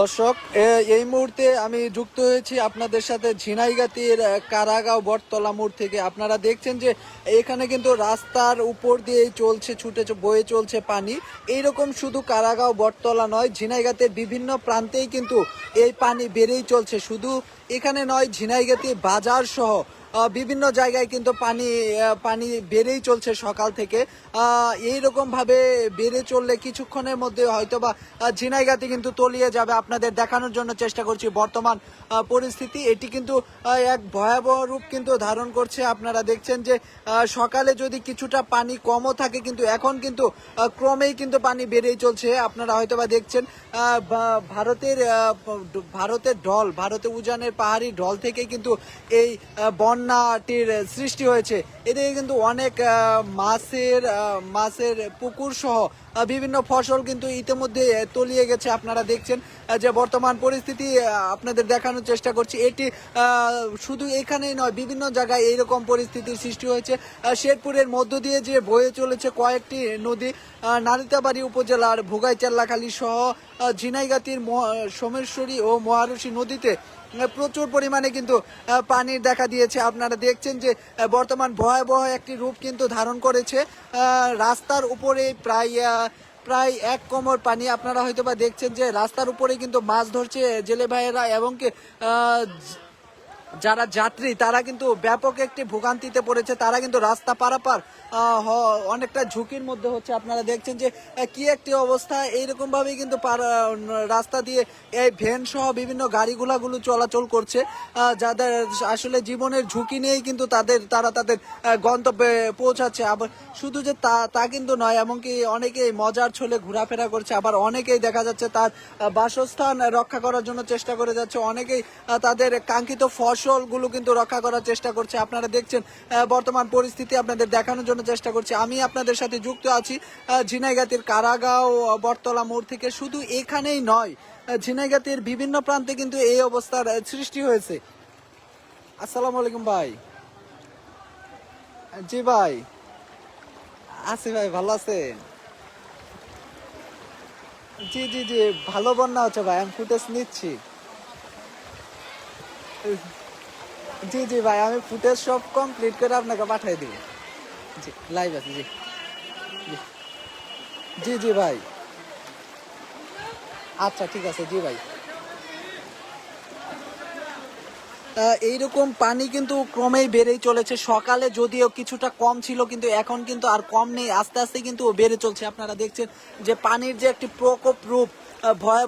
দর্শক এই মুহূর্তে আমি যুক্ত হয়েছি আপনাদের সাথে ঝিনাইগাতির কারাগাঁও, বটতলা মোড় থেকে। আপনারা দেখছেন যে এখানে কিন্তু রাস্তার উপর দিয়েই চলছে ছুটে বয়ে চলছে পানি। এইরকম শুধু কারাগাঁও, বটতলা নয়, ঝিনাইগাতের বিভিন্ন প্রান্তেই কিন্তু এই পানি বেড়েই চলছে। শুধু এখানে নয়, ঝিনাইগাতি বাজার সহ বিভিন্ন জায়গায় কিন্তু পানি পানি বেড়েই চলছে সকাল থেকে। এইরকম ভাবে বেড়ে চললে কিছুক্ষণের মধ্যে হয়তোবা আহ, ঝিনাইগাতি কিন্তু তলিয়ে যাবে। আপনাদের দেখানোর জন্য চেষ্টা করছি বর্তমান পরিস্থিতি। এটি কিন্তু এক ভয়াবহ রূপ কিন্তু ধারণ করছে। আপনারা দেখছেন যে সকালে যদি কিছুটা পানি কমও থাকে কিন্তু এখন কিন্তু ক্রমেই কিন্তু পানি বেড়েই চলছে। আপনারা হয়তোবা দেখছেন ভারতের ভারতের ঢল ভারতের উজানের পাহাড়ি ঢল থেকে কিন্তু এই আহ, বন্যাটির সৃষ্টি হয়েছে। এদিকে কিন্তু অনেক মাছের মাছের পুকুর সহ বিভিন্ন ফসল কিন্তু ইতিমধ্যে তলিয়ে গেছে। আপনারা দেখছেন যে বর্তমান পরিস্থিতি আপনাদের দেখানোর চেষ্টা করছি। এটি শুধু এখানেই নয় বিভিন্ন জায়গায় এইরকম পরিস্থিতির সৃষ্টি হয়েছে। শেরপুরের মধ্য দিয়ে যে বয়ে চলেছে কয়েকটি নদী আহ, নালিতাবাড়ি উপজেলার ভোগাই চেল্লাখালী সহ ঝিনাইগাতির সোমেশ্বরী ও মহারশী নদীতে প্রচুর পরিমাণে কিন্তু পানির দেখা দিয়েছে। আপনারা দেখছেন যে বর্তমান ভয়াবহ একটি রূপ কিন্তু ধারণ করেছে। রাস্তার উপরে প্রায় প্রায় এক কোমর পানি। আপনারা হয়তো বা দেখছেন যে, রাস্তার উপরে কিন্তু মাছ ধরছে জেলে ভাইয়েরা এবং যারা যাত্রী, তারা কিন্তু ব্যাপক একটি ভোগান্তিতে পড়েছে। তারা কিন্তু রাস্তা পারাপার অনেকটা ঝুঁকির মধ্যে হচ্ছে। আপনারা দেখছেন যে কি একটি অবস্থা এইরকম ভাবেই কিন্তু রাস্তা দিয়ে এই ভ্যান সহ বিভিন্ন গাড়িগুলাগুলো চলাচল করছে। যাদের আসলে জীবনের ঝুঁকি নিয়েই কিন্তু তাদের, তারা তাদের গন্তব্যে পৌঁছাচ্ছে। আবার শুধু যে তা তা কিন্তু নয়, এমনকি অনেকেই মজার ছলে ঘোরাফেরা করছে। আবার অনেকেই দেখা যাচ্ছে তার বাসস্থান রক্ষা করার জন্য চেষ্টা করে যাচ্ছে। অনেকেই তাদের কাঙ্ক্ষিত ফসলগুলো কিন্তু রক্ষা করার চেষ্টা করছে। আপনারা দেখছেন বর্তমান পরিস্থিতি আপনাদের দেখানোর জন্য চেষ্টা করছি। আমি আপনাদের সাথে যুক্ত আছি ঝিনাইগাতির কারাগাঁও, বটতলা মোড় থেকে। শুধু এখানেই নয় ঝিনাইগাতির বিভিন্ন প্রান্তে কিন্তু এই অবস্থার সৃষ্টি হয়েছে। আসসালামু আলাইকুম ভাই। জি ভাই। আছি ভাই, ভালো আছেন? জি জি জি, ভালো বন্যা হচ্ছে ভাই, আমি ফুটেজ নিচ্ছি। জি জি ভাই, আমি ফুটেজ সব কমপ্লিট করে আপনাকে পাঠিয়ে দিব। জি লাইভ আছে, জি। জি। জি ভাই। আচ্ছা ঠিক আছে, জি ভাই। এইরকম পানি কিন্তু ক্রমেই বেড়েই চলেছে। সকালে যদিও কিছুটা কম ছিল, কিন্তু এখন কিন্তু আর কম নেই। আস্তে আস্তে কিন্তু বেড়ে চলছে। আপনারা দেখছেন যে পানির যে একটি প্রকোপ রূপ ভয়াবহ